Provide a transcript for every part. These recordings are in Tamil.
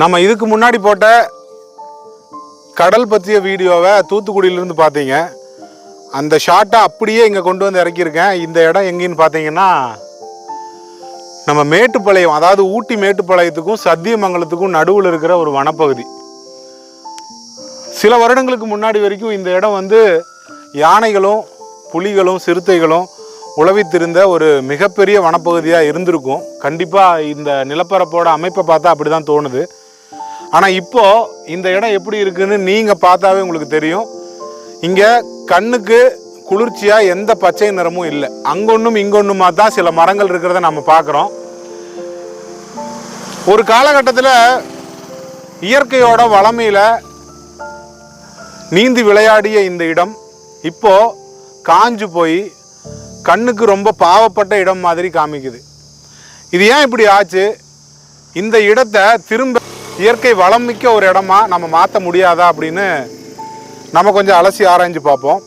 நம்ம இதுக்கு முன்னாடி போட்ட கடல் பற்றிய வீடியோவை தூத்துக்குடியிலேருந்து பார்த்தீங்க. அந்த ஷார்ட்டை அப்படியே இங்கே கொண்டு வந்து இறக்கியிருக்கேன். இந்த இடம் எங்கேன்னு பார்த்தீங்கன்னா நம்ம மேட்டுப்பாளையம் அதாவது ஊட்டி மேட்டுப்பாளையத்துக்கும் சத்தியமங்கலத்துக்கும் நடுவில் இருக்கிற ஒரு வனப்பகுதி. சில வருடங்களுக்கு முன்னாடி வரைக்கும் இந்த இடம் வந்து யானைகளும் புலிகளும் சிறுத்தைகளும் உழவித்திருந்த ஒரு மிகப்பெரிய வனப்பகுதியாக இருந்திருக்கும். கண்டிப்பாக இந்த நிலப்பரப்போட அமைப்பை பார்த்தா அப்படி தான் தோணுது. ஆனால் இப்போது இந்த இடம் எப்படி இருக்குதுன்னு நீங்கள் பார்த்தாவே உங்களுக்கு தெரியும். இங்கே கண்ணுக்கு குளிர்ச்சியாக எந்த பச்சை நிறமும் இல்லை. அங்கொன்றும் இங்கொன்றுமா தான் சில மரங்கள் இருக்கிறத நம்ம பார்க்குறோம். ஒரு காலகட்டத்தில் இயற்கையோட வளமையில் நீந்தி விளையாடிய இந்த இடம் இப்போது காஞ்சு போய் கண்ணுக்கு ரொம்ப பாவப்பட்ட இடம் மாதிரி காமிக்குது. இது ஏன் இப்படி ஆச்சு? இந்த இடத்தை திரும்ப இயற்கை வளம் மிக்க ஒரு இடமா நம்ம மாற்ற முடியாதா அப்படின்னு நம்ம கொஞ்சம் அலசி ஆராய்ஞ்சு பார்ப்போம்.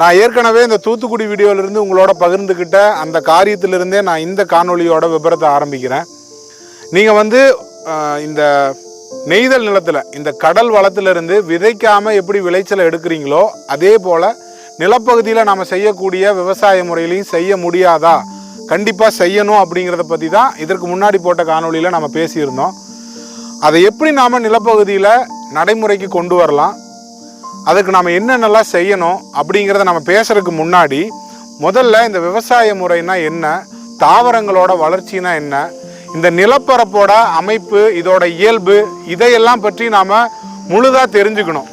நான் ஏற்கனவே இந்த தூத்துக்குடி வீடியோவிலிருந்து உங்களோட பகிர்ந்துக்கிட்ட அந்த காரியத்திலிருந்தே நான் இந்த காணொலியோட விபரத்தை ஆரம்பிக்கிறேன். நீங்கள் வந்து இந்த நெய்தல் நிலத்தில் இந்த கடல் வளத்திலிருந்து விதைக்காமல் எப்படி விளைச்சலை எடுக்கிறீங்களோ அதே போல் நிலப்பகுதியில் நாம் செய்யக்கூடிய விவசாய முறையிலையும் செய்ய முடியாதா? கண்டிப்பாக செய்யணும் அப்படிங்கிறத பற்றி தான் இதற்கு முன்னாடி போட்ட காணொலியில் நம்ம பேசியிருந்தோம். அதை எப்படி நாம் நிலப்பகுதியில் நடைமுறைக்கு கொண்டு வரலாம்? அதுக்கு நாம் என்னென்னலாம் செய்யணும் அப்படிங்கிறத நம்ம பேசுகிறதுக்கு முன்னாடி முதல்ல இந்த விவசாய முறைனா என்ன? தாவரங்களோட வளர்ச்சினா என்ன? இந்த நிலப்பரப்போட அமைப்பு இதோட இயல்பு இதையெல்லாம் பற்றி நாம் முழுதாக தெரிஞ்சுக்கணும்.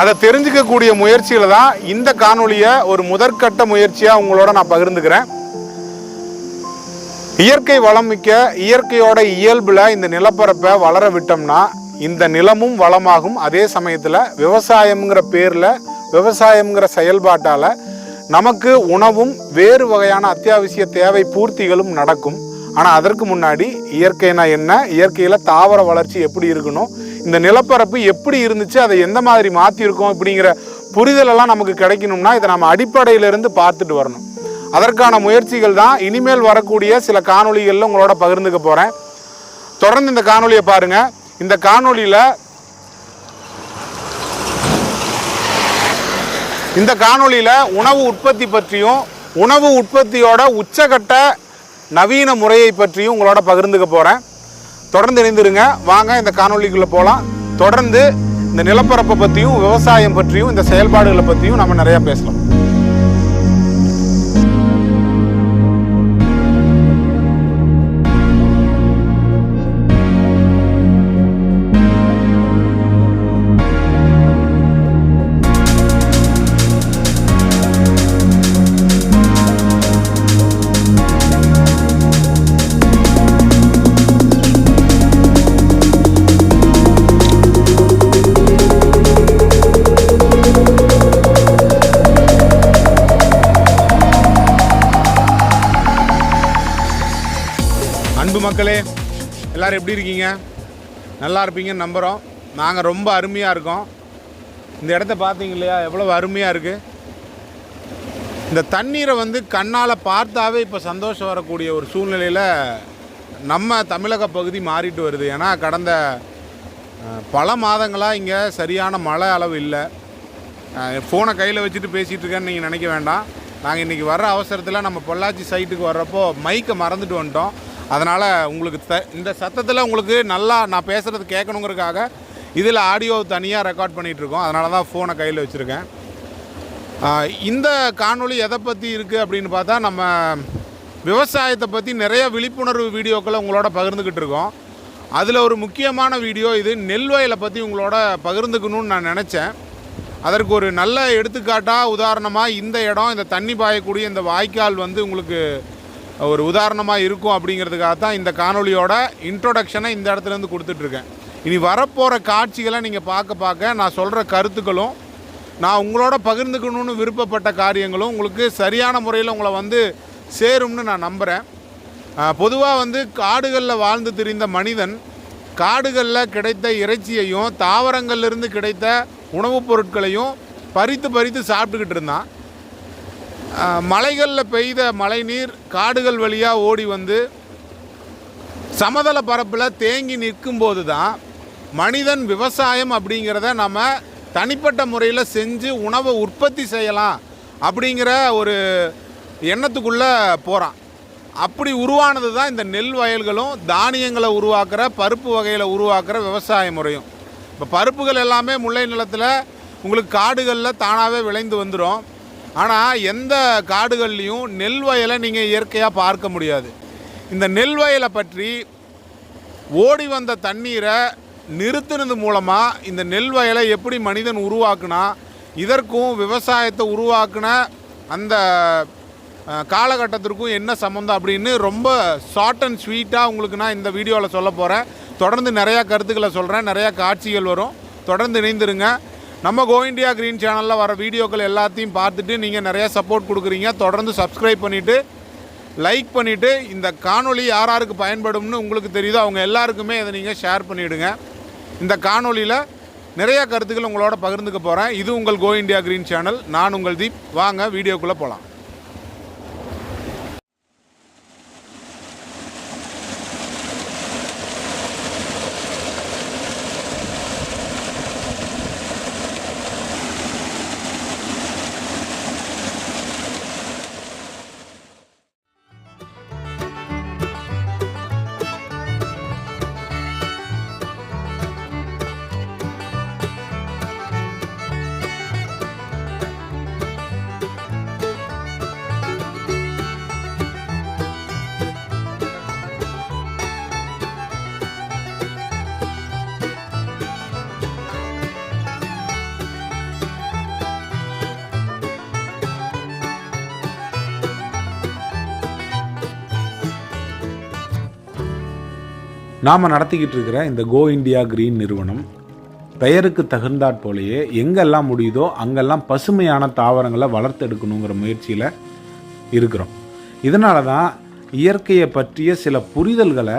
அதை தெரிஞ்சுக்கக்கூடிய முயற்சியில் தான் இந்த காணொலியை ஒரு முதற்கட்ட முயற்சியாக உங்களோட நான் பகிர்ந்துக்கிறேன். இயற்கை வளம் மிக்க இயற்கையோட இயல்புல இந்த நிலப்பரப்பை வளர விட்டோம்னா இந்த நிலமும் வளமாகும். அதே சமயத்தில் விவசாயம்ங்கிற பேரில் விவசாயம்ங்கிற செயல்பாட்டால் நமக்கு உணவும் வேறு வகையான அத்தியாவசிய தேவை பூர்த்திகளும் நடக்கும். ஆனால் அதற்கு முன்னாடி இயற்கைனா என்ன? இயற்கையில் தாவர வளர்ச்சி எப்படி இருக்கணும்? இந்த நிலப்பரப்பு எப்படி இருந்துச்சு? அதை எந்த மாதிரி மாற்றிருக்கோம் இப்படிங்கிற புரிதலெல்லாம் நமக்கு கிடைக்கணும்னா இதை நம்ம அடிப்படையிலிருந்து பார்த்துட்டு வரணும். அதற்கான முயற்சிகள் தான் இனிமேல் வரக்கூடிய சில காணொளிகளில் உங்களோட பகிர்ந்துக்க போகிறேன் தொடர்ந்து இந்த காணொலியை பாருங்கள் இந்த காணொளியில் இந்த காணொலியில் உணவு உற்பத்தி பற்றியும் உணவு உற்பத்தியோட உச்சகட்ட நவீன முறையை பற்றியும் உங்களோட பகிர்ந்துக்க போகிறேன் தொடர்ந்து இணைந்துருங்க. வாங்க இந்த காணொளிக்குள்ளே போகலாம் தொடர்ந்து இந்த நிலப்பரப்பை பற்றியும் விவசாயம் பற்றியும் இந்த செயல்பாடுகளை பற்றியும் நம்ம நிறையா பேசலாம். மக்களே எல்லோரும் எப்படி இருக்கீங்க? நல்லா இருப்பீங்கன்னு நம்புகிறோம் நாங்கள் ரொம்ப அருமையாக இருக்கோம். இந்த இடத்த பார்த்தீங்க இல்லையா? எவ்வளோ அருமையாக இருக்குது இந்த தண்ணீரை வந்து கண்ணால் பார்த்தாவே இப்போ சந்தோஷம் வரக்கூடிய ஒரு சூழ்நிலையில் நம்ம தமிழக பகுதி மாறிட்டு வருது. ஏன்னா கடந்த பல மாதங்களாக இங்கே சரியான மழை அளவு இல்லை. ஃபோனை கையில் வச்சுட்டு பேசிகிட்டு இருக்கேன்னு நீங்கள் நினைக்க வேண்டாம். நாங்கள் இன்றைக்கி வர்ற அவசரத்தில் நம்ம பொள்ளாச்சி சைட்டுக்கு வர்றப்போ மைக்கை மறந்துட்டு வந்துட்டோம். அதனால் உங்களுக்கு த இந்த சத்தத்தில் உங்களுக்கு நல்லா நான் பேசுகிறது கேட்கணுங்கிறதுக்காக இதில் ஆடியோ தனியாக ரெக்கார்ட் பண்ணிகிட்ருக்கோம் அதனால தான் ஃபோனை கையில் வச்சுருக்கேன். இந்த காணொளி எதை பற்றி இருக்குது அப்படின்னு பார்த்தா நம்ம விவசாயத்தை பற்றி நிறைய விழிப்புணர்வு வீடியோக்களை உங்களோட பகிர்ந்துக்கிட்டு இருக்கோம். அதில் ஒரு முக்கியமான வீடியோ இது. நெல் வயலை பற்றி உங்களோட பகிர்ந்துக்கணும்னு நான் நினச்சேன். அதற்கு ஒரு நல்ல எடுத்துக்காட்டாக உதாரணமாக இந்த இடம் இந்த தண்ணி பாயக்கூடிய இந்த வாய்க்கால் வந்து உங்களுக்கு ஒரு உதாரணமாக இருக்கும் அப்படிங்கிறதுக்காக தான் இந்த காணொலியோட இன்ட்ரொடக்ஷனை இந்த இடத்துலேருந்து கொடுத்துட்ருக்கேன் இனி வரப்போகிற காட்சிகளை நீங்கள் பார்க்க பார்க்க நான் சொல்கிற கருத்துக்களும் நான் உங்களோட பகிர்ந்துக்கணும்னு விருப்பப்பட்ட காரியங்களும் உங்களுக்கு சரியான முறையில் உங்களை வந்து சேரும்னு நான் நம்புகிறேன் பொதுவாக வந்து காடுகளில் வாழ்ந்து திரிந்த மனிதன் காடுகளில் கிடைத்த இறைச்சியையும் தாவரங்கள்லேருந்து கிடைத்த உணவுப் பொருட்களையும் பறித்து பறித்து சாப்பிட்டுக்கிட்டு இருந்தான். மலைகளில் பெய்த மழைநீர் காடுகள் வழியாக ஓடி வந்து சமதள பரப்பில் தேங்கி நிற்கும்போது தான் மனிதன் விவசாயம் அப்படிங்கிறத நம்ம தனிப்பட்ட முறையில் செஞ்சு உணவை உற்பத்தி செய்யலாம் அப்படிங்கிற ஒரு எண்ணத்துக்குள்ளே போகிறான் அப்படி உருவானது தான் இந்த நெல் வயல்களும் தானியங்களை உருவாக்குற பருப்பு வகையில் உருவாக்குற விவசாய முறையும். இப்போ பருப்புகள் எல்லாமே முல்லை நிலத்தில் உங்களுக்கு காடுகளில் தானாகவே விளைந்து வந்துடும் ஆனால் எந்த காடுகள்லையும் நெல் வயலை நீங்கள் இயற்கையாக பார்க்க முடியாது. இந்த நெல் வயலை பற்றி ஓடி வந்த தண்ணீரை நிறுத்தினது மூலமாக இந்த நெல் வயலை எப்படி மனிதன் உருவாக்குனா இதற்கும் விவசாயத்தை உருவாக்குன அந்த காலகட்டத்திற்கும் என்ன சம்மந்தம் அப்படின்னு ரொம்ப ஷார்ட் அண்ட் ஸ்வீட்டாக உங்களுக்கு நான் இந்த வீடியோவில் சொல்ல போகிறேன் தொடர்ந்து நிறையா கருத்துக்களை சொல்கிறேன் நிறையா காட்சிகள் வரும். தொடர்ந்து இணைந்திருங்க. நம்ம கோ இண்டியா க்ரீன் சேனலில் வர வீடியோக்கள் எல்லாத்தையும் பார்த்துட்டு நீங்கள் நிறையா சப்போர்ட் கொடுக்குறீங்க. தொடர்ந்து சப்ஸ்கிரைப் பண்ணிவிட்டு லைக் பண்ணிவிட்டு இந்த காணொலி யார் யாருக்கு பயன்படும்னு உங்களுக்கு தெரியுதோ அவங்க எல்லாருக்குமே இதை நீங்கள் ஷேர் பண்ணிவிடுங்க இந்த காணொலியில் நிறைய கருத்துக்கள் உங்களோட பகிர்ந்துக்க போகிறேன் இது உங்கள் கோ இண்டியா க்ரீன் சேனல் நான் உங்கள் தீப். வாங்க வீடியோக்குள்ளே போகலாம் நாம் நடத்திக்கிட்டு இருக்கிற இந்த கோ இந்தியா கிரீன் நிறுவனம் பெயருக்கு தகுந்தாற் போலேயே எங்கெல்லாம் முடியுதோ அங்கெல்லாம் பசுமையான தாவரங்களை வளர்த்தெடுக்கணுங்கிற முயற்சியில் இருக்கிறோம். இதனால தான் இயற்கையை பற்றிய சில புரிதல்களை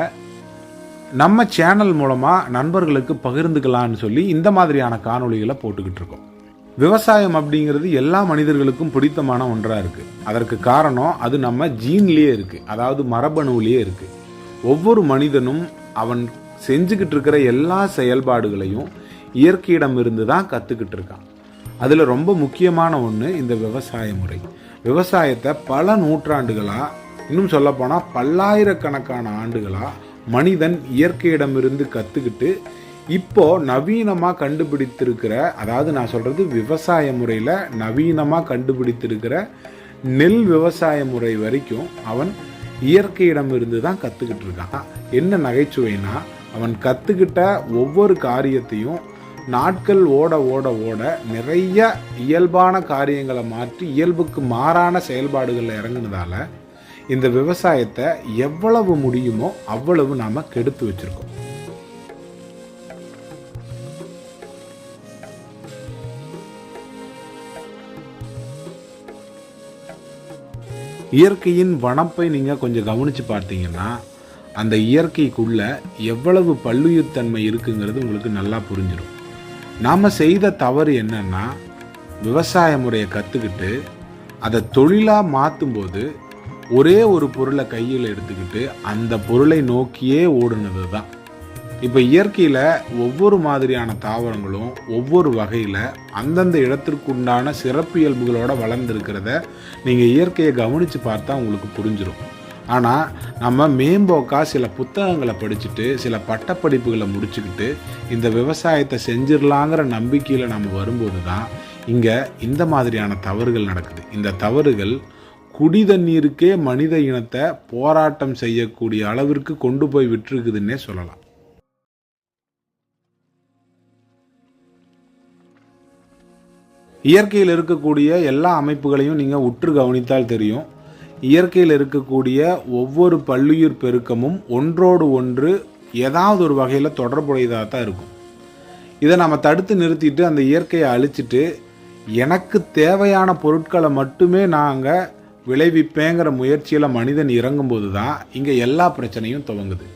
நம்ம சேனல் மூலமாக நண்பர்களுக்கு பகிர்ந்துக்கலான்னு சொல்லி இந்த மாதிரியான காணொளிகளை போட்டுக்கிட்டு இருக்கோம். விவசாயம் அப்படிங்கிறது எல்லா மனிதர்களுக்கும் பிடித்தமான ஒன்றாக இருக்குது அதற்கு காரணம் அது நம்ம ஜீன்லேயே இருக்குது அதாவது மரபணுவிலேயே இருக்குது ஒவ்வொரு மனிதனும் அவன் செஞ்சுக்கிட்டு இருக்கிற எல்லா செயல்பாடுகளையும் இயற்கையிடமிருந்து தான் கற்றுக்கிட்டு இருக்கான் அதில் ரொம்ப முக்கியமான ஒன்று இந்த விவசாய முறை. விவசாயத்தை பல நூற்றாண்டுகளாக இன்னும் சொல்லப்போனால் பல்லாயிரக்கணக்கான ஆண்டுகளாக மனிதன் இயற்கையிடமிருந்து கற்றுக்கிட்டு இப்போ நவீனமாக கண்டுபிடித்திருக்கிற அதாவது நான் சொல்கிறது விவசாய முறையில் நவீனமாக கண்டுபிடித்திருக்கிற நெல் விவசாய முறை வரைக்கும் அவன் இயற்கையிடமிருந்து தான் கற்றுக்கிட்டு இருக்கான் என்ன நகைச்சுவைனா அவன் கற்றுக்கிட்ட ஒவ்வொரு காரியத்தையும் நாட்கள் ஓட ஓட ஓட நிறைய இயல்பான காரியங்களை மாற்றி இயல்புக்கு மாறான செயல்பாடுகளில் இறங்குனதால இந்த விவசாயத்தை எவ்வளவு முடியுமோ அவ்வளவு நாம கெடுத்து வச்சிருக்கோம். இயற்கையின் வனப்பை நீங்கள் கொஞ்சம் கவனித்து பார்த்தீங்கன்னா அந்த இயற்கைக்குள்ளே எவ்வளவு பல்லுயிர்த்தன்மை இருக்குங்கிறது உங்களுக்கு நல்லா புரிஞ்சிடும். நாம் செய்த தவறு என்னன்னா விவசாய முறையை கற்றுக்கிட்டு அதை தொழிலாக மாற்றும்போது ஒரே ஒரு பொருளை கையில் எடுத்துக்கிட்டு அந்த பொருளை நோக்கியே ஓடுனது தான் இப்போ இயற்கையில் ஒவ்வொரு மாதிரியான தாவரங்களும் ஒவ்வொரு வகையில் அந்தந்த இடத்திற்குண்டான சிறப்பியல்புகளோட வளர்ந்துருக்கிறத நீங்கள் இயற்கையை கவனித்து பார்த்தா உங்களுக்கு புரிஞ்சிடும் ஆனால் நம்ம மேம்போக்கா சில புத்தகங்களை படிச்சுட்டு சில பட்டப்படிப்புகளை முடிச்சுக்கிட்டு இந்த விவசாயத்தை செஞ்சிடலாங்கிற நம்பிக்கையில் நம்ம வரும்போது தான் இங்கே இந்த மாதிரியான தவறுகள் நடக்குது. இந்த தவறுகள் குடி தண்ணீருக்கே மனித இனத்தை போராட்டம் செய்யக்கூடிய அளவிற்கு கொண்டு போய் விட்டுருக்குதுன்னே சொல்லலாம். இயற்கையில் இருக்கக்கூடிய எல்லா அமைப்புகளையும் நீங்கள் உற்று கவனித்தால் தெரியும். இயற்கையில் இருக்கக்கூடிய ஒவ்வொரு பல்லுயிர் பெருக்கமும் ஒன்றோடு ஒன்று ஏதாவது ஒரு வகையில் தொடர்புடையதாக தான் இருக்கும். இதை நம்ம தடுத்து நிறுத்திட்டு அந்த இயற்கையை அழிச்சிட்டு எனக்கு தேவையான பொருட்களை மட்டுமே நாங்கள் விளைவிப்பேங்கிற முயற்சியில் மனிதன் இறங்கும்போது தான் இங்கே எல்லா பிரச்சனையும் துவங்குது.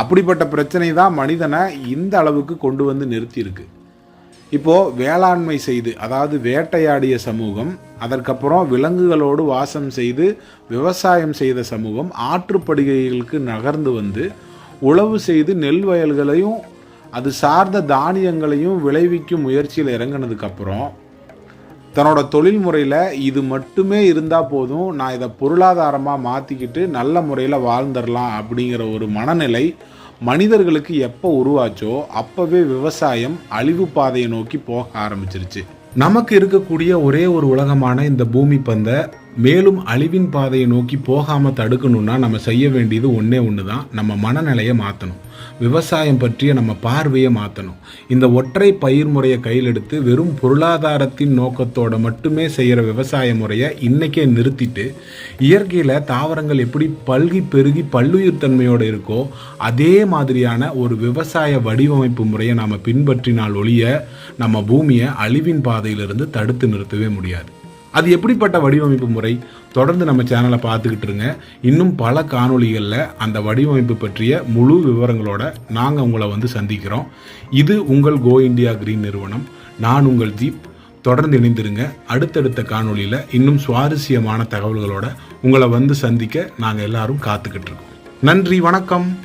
அப்படிப்பட்ட பிரச்சனை தான் மனிதனை இந்த அளவுக்கு கொண்டு வந்து நிறுத்தியிருக்கு. இப்போது வேளாண்மை செய்து அதாவது வேட்டையாடிய சமூகம் அதற்கப்புறம் விலங்குகளோடு வாசம் செய்து விவசாயம் செய்த சமூகம் ஆற்றுப்படுகைகளுக்கு நகர்ந்து வந்து உழவு செய்து நெல் வயல்களையும் அது சார்ந்த தானியங்களையும் விளைவிக்கும் முயற்சியில் இறங்கினதுக்கப்புறம் தன்னோட தொழில் முறையில் இது மட்டுமே இருந்தால் போதும் நான் இதை பொருளாதாரமாக மாற்றிக்கிட்டு நல்ல முறையில் வாழ்ந்துடலாம் அப்படிங்கிற ஒரு மனநிலை மனிதர்களுக்கு எப்போ உருவாச்சோ அப்போவே விவசாயம் அழிவு பாதையை நோக்கி போக ஆரம்பிச்சிருச்சு. நமக்கு இருக்கக்கூடிய ஒரே ஒரு உலகமான இந்த பூமி பந்தை மேலும் அழிவின் பாதையை நோக்கி போகாமல் தடுக்கணும்னா நம்ம செய்ய வேண்டியது ஒன்றே ஒன்று தான் நம்ம மனநிலையை மாற்றணும் விவசாயம் பற்றிய நம்ம பார்வையை மாற்றணும் இந்த ஒற்றை பயிர் முறையை கையிலெடுத்து வெறும் பொருளாதாரத்தின் நோக்கத்தோட மட்டுமே செய்கிற விவசாய முறையை இன்றைக்கே நிறுத்திட்டு இயற்கையில் தாவரங்கள் எப்படி பல்கி பெருகி பல்லுயிர் தன்மையோடு இருக்கோ அதே மாதிரியான ஒரு விவசாய வடிவமைப்பு முறையை நாம் பின்பற்றினால் ஒழிய நம்ம பூமியை அழிவின் பாதையிலிருந்து தடுத்து நிறுத்தவே முடியாது. அது எப்படிப்பட்ட வடிவமைப்பு முறை? தொடர்ந்து நம்ம சேனலை பார்த்துக்கிட்டு இருங்க. இன்னும் பல காணொளிகளில் அந்த வடிவமைப்பு பற்றிய முழு விவரங்களோட நாங்கள் உங்களை வந்து சந்திக்கிறோம். இது உங்கள் கோ இந்தியா கிரீன் நிறுவனம். நான் உங்கள் தீப். தொடர்ந்து இணைந்திருங்க. அடுத்தடுத்த காணொளியில் இன்னும் சுவாரஸ்யமான தகவல்களோட உங்களை வந்து சந்திக்க நாங்கள் எல்லாரும் காத்துக்கிட்டு இருக்கோம். நன்றி வணக்கம்.